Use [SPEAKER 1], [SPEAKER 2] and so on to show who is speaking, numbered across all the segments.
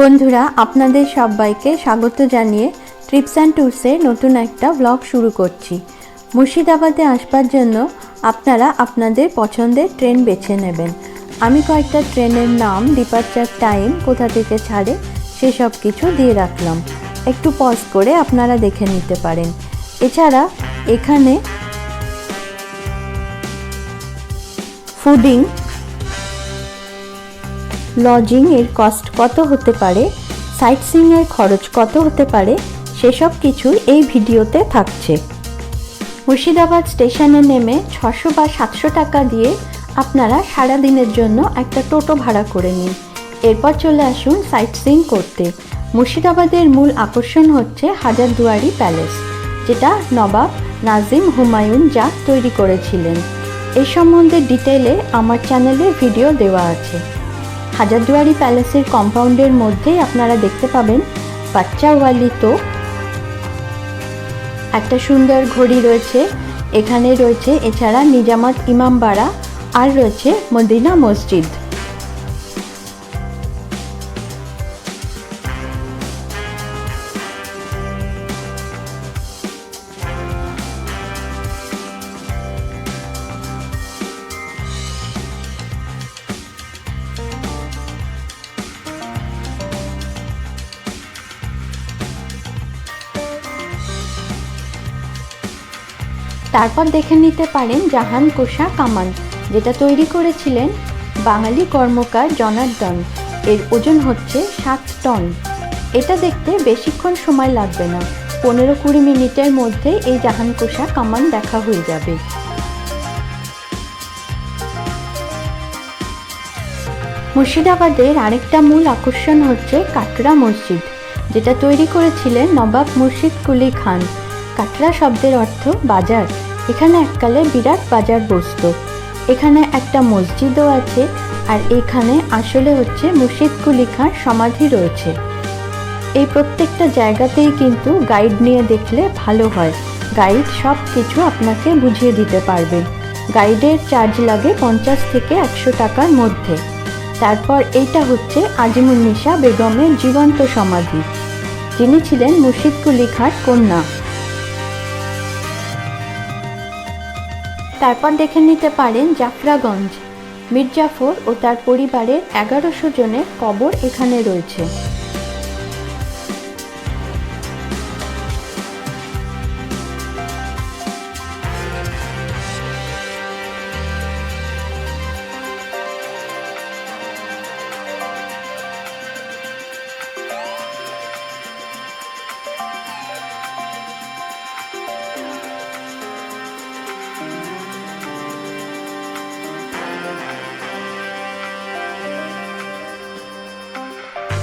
[SPEAKER 1] বন্ধুরা, আপনাদের সবাইকে স্বাগত জানিয়ে ট্রিপস অ্যান্ড ট্যুরসের নতুন একটা ব্লগ শুরু করছি। মুর্শিদাবাদে আসবার জন্য আপনারা আপনাদের পছন্দের ট্রেন বেছে নেবেন। আমি কয়েকটা ট্রেনের নাম ডিপার্চার টাইম কোথা থেকে ছাড়ে, সেসব কিছু দিয়ে রাখলাম। একটু পজ করে আপনারা দেখে নিতে পারেন। এছাড়া এখানে ফুডিং লজিং এর কস্ট কত হতে পারে সাইট সিইং এর খরচ কত হতে পারে, সেসব কিছুই এই ভিডিওতে থাকছে। মুর্শিদাবাদ স্টেশনে নেমে ছশো বা সাতশো টাকা দিয়ে আপনারা সারা দিনের জন্য একটা টোটো ভাড়া করে নিন। এরপর চলে আসুন সাইট সিইং করতে। মুর্শিদাবাদের মূল আকর্ষণ হচ্ছে হাজারদুয়ারি প্যালেস যেটা নবাব নাজিম হুমায়ুন যা তৈরি করেছিলেন। এই সম্বন্ধে ডিটেলে আমার চ্যানেলে ভিডিও দেওয়া আছে। হাজারদুয়ারি প্যালেসের কম্পাউন্ডের মধ্যেই আপনারা দেখতে পাবেন বাচ্চাওয়ালি তো। একটা সুন্দর ঘড়ি রয়েছে, এখানে রয়েছে এছাড়া নিজামত ইমামবাড়া আর রয়েছে মদিনা মসজিদ। তারপর দেখে নিতে পারেন জাহান কোষা কামান, যেটা তৈরি করেছিলেন বাঙালি কর্মকার জনার্দন। এর ওজন হচ্ছে সাত টন। এটা দেখতে বেশিক্ষণ সময় লাগবে না। পনেরো কুড়ি মিনিটের মধ্যে এই জাহান কোষা কামান দেখা হয়ে যাবে। মুর্শিদাবাদের আরেকটা মূল আকর্ষণ হচ্ছে কাটরা মসজিদ, যেটা তৈরি করেছিলেন নবাব মুর্শিদ কুলি খান। কাটরা শব্দের অর্থ বাজার। এখানে এককালে বিরাট বাজার বসত। এখানে একটা মসজিদও আছে আর এখানে আসলে হচ্ছে মুর্শিদ কুলি খান সমাধি রয়েছে। এই প্রত্যেকটা জায়গাতেই কিন্তু গাইড নিয়ে দেখলে ভালো হয়। গাইড সব কিছু আপনাকে বুঝিয়ে দিতে পারবে। গাইডের চার্জ লাগে পঞ্চাশ থেকে একশো টাকার মধ্যে। তারপর এইটা হচ্ছে আজিমুন্নিসা বেগমের জীবন্ত সমাধি। যিনি ছিলেন মুর্শিদ কুলি খাঁর কন্যা। তারপর দেখে নিতে পারেন জাফরাগঞ্জ মির্জাফর ও তার পরিবারের এগারোশো জনের কবর এখানে রয়েছে।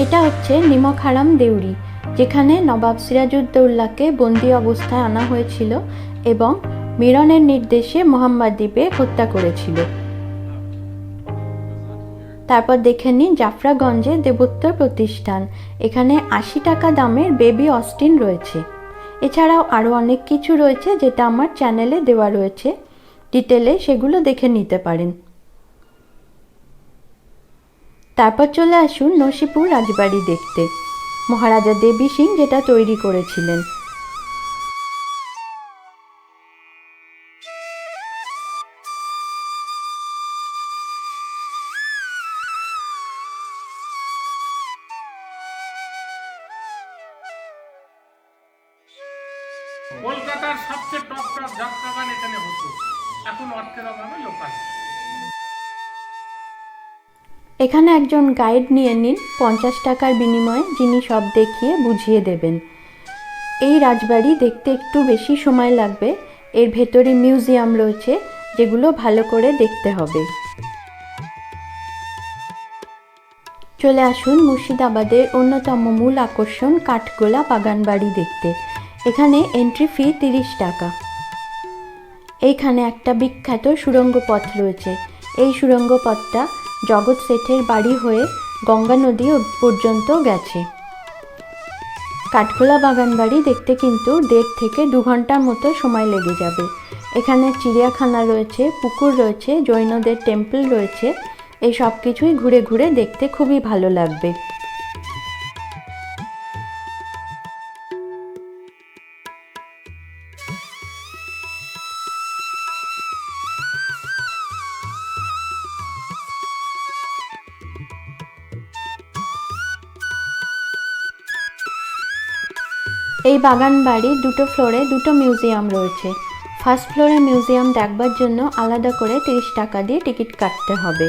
[SPEAKER 1] এটা হচ্ছে নিমক হারাম দেউরি, যেখানে নবাব সিরাজউদ্দৌল্লাকে বন্দি অবস্থায় আনা হয়েছিল এবং মিরনের নির্দেশে মোহাম্মদ দ্বীপে হত্যা করেছিল। তারপর দেখে নিন জাফরাগঞ্জে দেবোত্তর প্রতিষ্ঠান, এখানে আশি টাকা দামের বেবি অস্টিন রয়েছে। এছাড়াও আরও অনেক কিছু রয়েছে যেটা আমার চ্যানেলে দেওয়া রয়েছে। ডিটেলে সেগুলো দেখে নিতে পারেন। তারপর চলে আসুন নসিপুর রাজবাড়ি দেখতে। মহারাজা দেবী সিং যেটা তৈরি করেছিলেন।
[SPEAKER 2] কলকাতার সবচেয়ে টপ টপ যাত্রাগান এখানে হতো। এখন অর্থের অভাবে লোকাল।
[SPEAKER 1] এখানে একজন গাইড নিয়ে নিন, পঞ্চাশ টাকার বিনিময়ে যিনি সব দেখিয়ে বুঝিয়ে দেবেন। এই রাজবাড়ি দেখতে একটু বেশি সময় লাগবে। এর ভেতরে মিউজিয়াম রয়েছে, যেগুলো ভালো করে দেখতে হবে। চলে আসুন মুর্শিদাবাদের অন্যতম মূল আকর্ষণ কাঠগোলা বাগানবাড়ি দেখতে। এখানে এন্ট্রি ফি তিরিশ টাকা। এইখানে একটা বিখ্যাত সুড়ঙ্গ পথ রয়েছে। এই সুড়ঙ্গ পথটা জগৎ সেঠের বাড়ি হয়ে গঙ্গা নদী পর্যন্ত গেছে। কাঠখোলা বাগান বাড়ি দেখতে কিন্তু দেড় থেকে দু ঘণ্টার মতো সময় লেগে যাবে। এখানে চিড়িয়াখানা রয়েছে, পুকুর রয়েছে, জৈনদের টেম্পল রয়েছে। এই সব কিছুই ঘুরে ঘুরে দেখতে খুবই ভালো লাগবে। এই বাগান বাড়ির দুটো ফ্লোরে দুটো মিউজিয়াম রয়েছে। ফার্স্ট ফ্লোরে মিউজিয়াম দেখবার জন্য আলাদা করে তিরিশ টাকা দিয়ে টিকিট কাটতে হবে।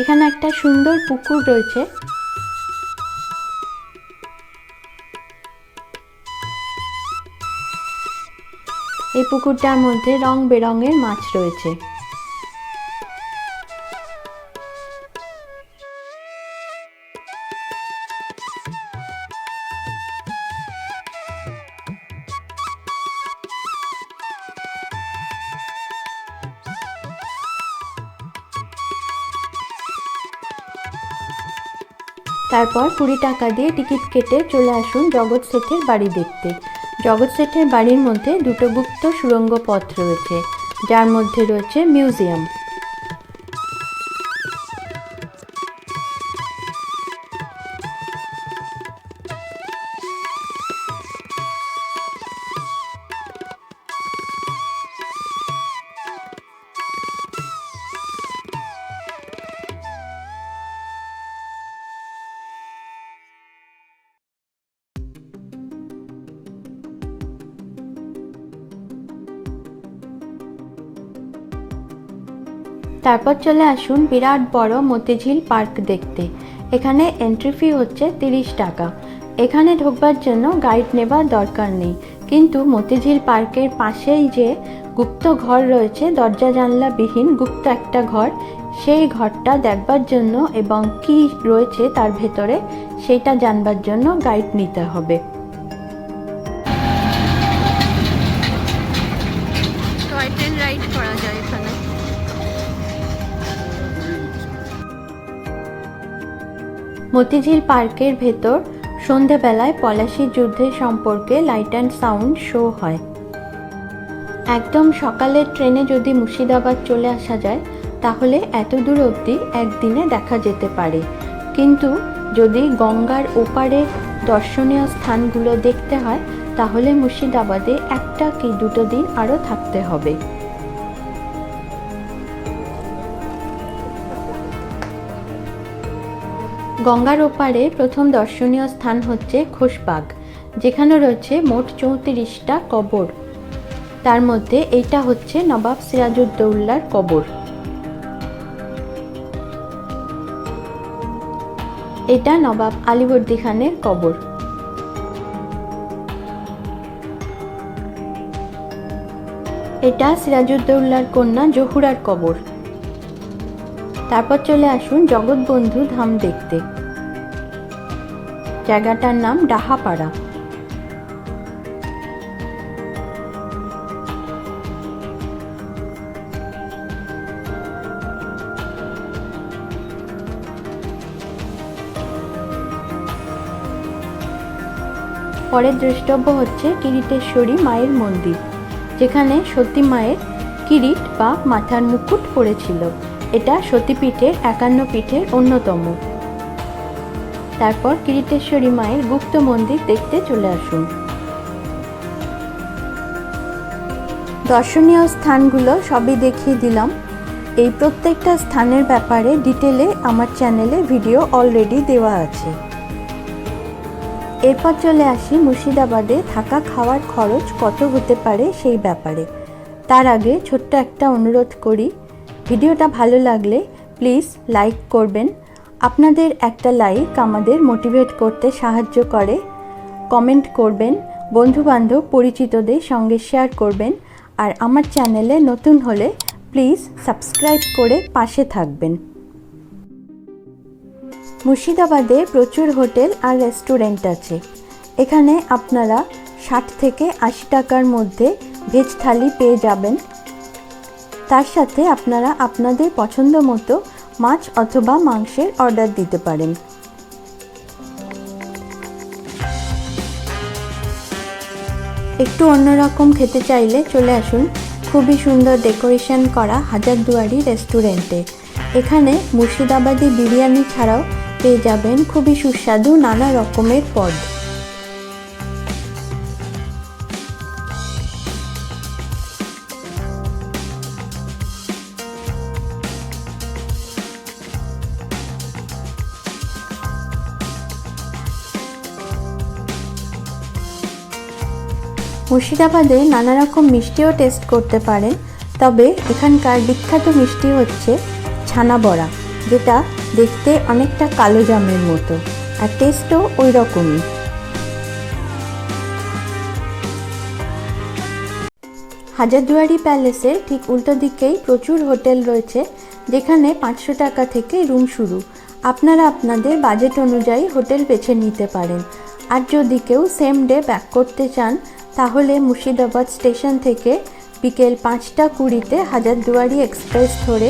[SPEAKER 1] এখানে একটা সুন্দর পুকুর রয়েছে। এই পুকুরটার মধ্যে রং বেরঙের মাছ রয়েছে। তারপর কুড়ি টাকা দিয়ে টিকিট কেটে চলে আসুন জগৎ শেঠের বাড়ি দেখতে। জগৎ শেঠের বাড়ির মধ্যে দুটো গুপ্ত সুরঙ্গ পথ রয়েছে, যার মধ্যে রয়েছে মিউজিয়াম। তারপর চলে আসুন বিরাট বড় মতিঝিল পার্ক দেখতে। এখানে এন্ট্রি ফি হচ্ছে তিরিশ টাকা। এখানে ঢোকবার জন্য গাইড নেবার দরকার নেই। কিন্তু মতিঝিল পার্কের পাশেই যে গুপ্ত ঘর রয়েছে, দরজা জানলা বিহীন গুপ্ত একটা ঘর, সেই ঘরটা দেখবার জন্য এবং কি রয়েছে তার ভেতরে, সেটা জানবার জন্য গাইড নিতে হবে। মতিঝিল পার্কের ভেতর সন্ধেবেলায় পলাশি যুদ্ধের সম্পর্কে লাইট অ্যান্ড সাউন্ড শো হয়। একদম সকালের ট্রেনে যদি মুর্শিদাবাদ চলে আসা যায়, তাহলে এত দূর অবধি একদিনে দেখা যেতে পারে। কিন্তু যদি গঙ্গার ওপারে দর্শনীয় স্থানগুলো দেখতে হয়, তাহলে মুর্শিদাবাদে একটা কি দুটো দিন আরও থাকতে হবে। গঙ্গার ওপারে প্রথম দর্শনীয় স্থান হচ্ছে খোশবাগ যেখানে রয়েছে মোট চৌত্রিশটা কবর। তার মধ্যে এইটা হচ্ছে নবাব সিরাজউদ্দৌল্লার কবর। এটা নবাব আলিবর্দী খানের কবর। এটা সিরাজউদ্দৌল্লার কন্যা জহুরার কবর। তারপর চলে আসুন জগৎবন্ধু ধাম দেখতে। জায়গাটার নাম ডাহাপাড়া। পরের দ্রষ্টব্য হচ্ছে কিরিটেশ্বরী মায়ের মন্দির, যেখানে সতী মায়ের কিরিট বা মাথার মুকুট পড়েছিল। এটা সতীপীঠের একান্ন পীঠের অন্যতম। তারপর কিরিটেশ্বরী মায়ের গুপ্ত মন্দির দেখতে চলে আসুন। দর্শনীয় স্থানগুলো সবই দেখিয়ে দিলাম। এই প্রত্যেকটা স্থানের ব্যাপারে ডিটেলে আমার চ্যানেলে ভিডিও অলরেডি দেওয়া আছে। এরপর চলে আসি মুর্শিদাবাদে থাকা খাওয়ার খরচ কত হতে পারে সেই ব্যাপারে। তার আগে ছোট্ট একটা অনুরোধ করি, ভিডিওটা ভালো লাগলে প্লিজ লাইক করবেন আপনাদের একটা লাইক আমাদের মোটিভেট করতে সাহায্য করে। কমেন্ট করবেন, বন্ধুবান্ধব, পরিচিতদের সঙ্গে শেয়ার করবেন। আর আমার চ্যানেলে নতুন হলে প্লিজ সাবস্ক্রাইব করে পাশে থাকবেন। মুর্শিদাবাদে প্রচুর হোটেল আর রেস্টুরেন্ট আছে। এখানে আপনারা ষাট থেকে আশি টাকার মধ্যে ভেজ থালি পেয়ে যাবেন। তার সাথে আপনারা আপনাদের পছন্দ মতো মাছ অথবা মাংসের অর্ডার দিতে পারেন। একটু অন্যরকম খেতে চাইলে চলে আসুন। খুবই সুন্দর ডেকোরেশন করা হাজারদুয়ারি রেস্টুরেন্টে। এখানে মুর্শিদাবাদি বিরিয়ানি ছাড়াও পেয়ে যাবেন খুবই সুস্বাদু নানা রকমের পদ। মুর্শিদাবাদে নানা রকম মিষ্টিও টেস্ট করতে পারেন। তবে এখানকার বিখ্যাত মিষ্টি হচ্ছে ছানা বড়া যেটা দেখতে অনেকটা কালো জামের মতো। আর টেস্টও ওই রকমই হাজারদুয়ারি প্যালেসের ঠিক উল্টো দিকেই প্রচুর হোটেল রয়েছে, যেখানে পাঁচশো টাকা থেকে রুম শুরু। আপনারা আপনাদের বাজেট অনুযায়ী হোটেল বেছে নিতে পারেন। আর যদি কেউ সেম ডে ব্যাক করতে চান তাহলে মুর্শিদাবাদ স্টেশন থেকে বিকেল পাঁচটা কুড়িতে হাজারদুয়ারি এক্সপ্রেস ধরে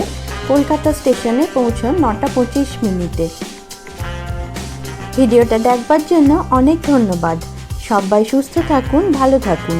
[SPEAKER 1] কলকাতা স্টেশনে পৌঁছন নটা পঁচিশ মিনিটে। ভিডিওটা দেখবার জন্য অনেক ধন্যবাদ। সবাই সুস্থ থাকুন, ভালো থাকুন।